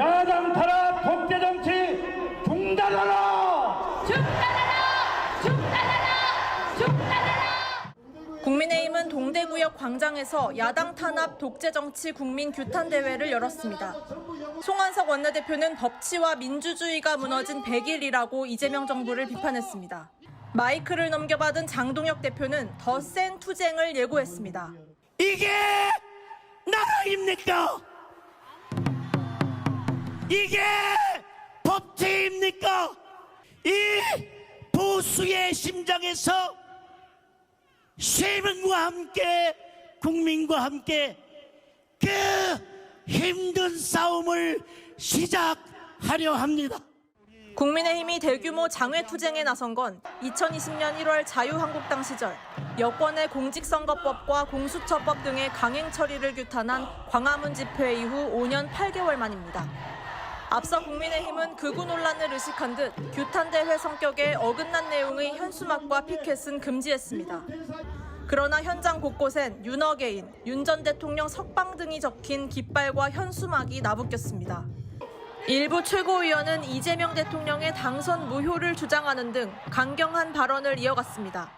야당 탄압 독재 정치 중단하라! 중단하라! 중단하라! 중단하라! 국민의힘은 동대구역 광장에서 야당 탄압 독재 정치 국민 규탄 대회를 열었습니다. 송환석 원내대표는 법치와 민주주의가 무너진 100일이라고 이재명 정부를 비판했습니다. 마이크를 넘겨받은 장동혁 대표는 더 센 투쟁을 예고했습니다. 이게 나라입니까? 이게 법치입니까? 이 보수의 심장에서 시민과 함께 국민과 함께 그 힘든 싸움을 시작하려 합니다. 국민의힘이 대규모 장외 투쟁에 나선 건 2020년 1월 자유한국당 시절 여권의 공직선거법과 공수처법 등의 강행 처리를 규탄한 광화문 집회 이후 5년 8개월 만입니다. 앞서 국민의힘은 극우 논란을 의식한 듯 규탄 대회 성격에 어긋난 내용의 현수막과 피켓은 금지했습니다. 그러나 현장 곳곳엔 윤어게인, 윤 전 대통령 석방 등이 적힌 깃발과 현수막이 나부꼈습니다. 일부 최고위원은 이재명 대통령의 당선 무효를 주장하는 등 강경한 발언을 이어갔습니다.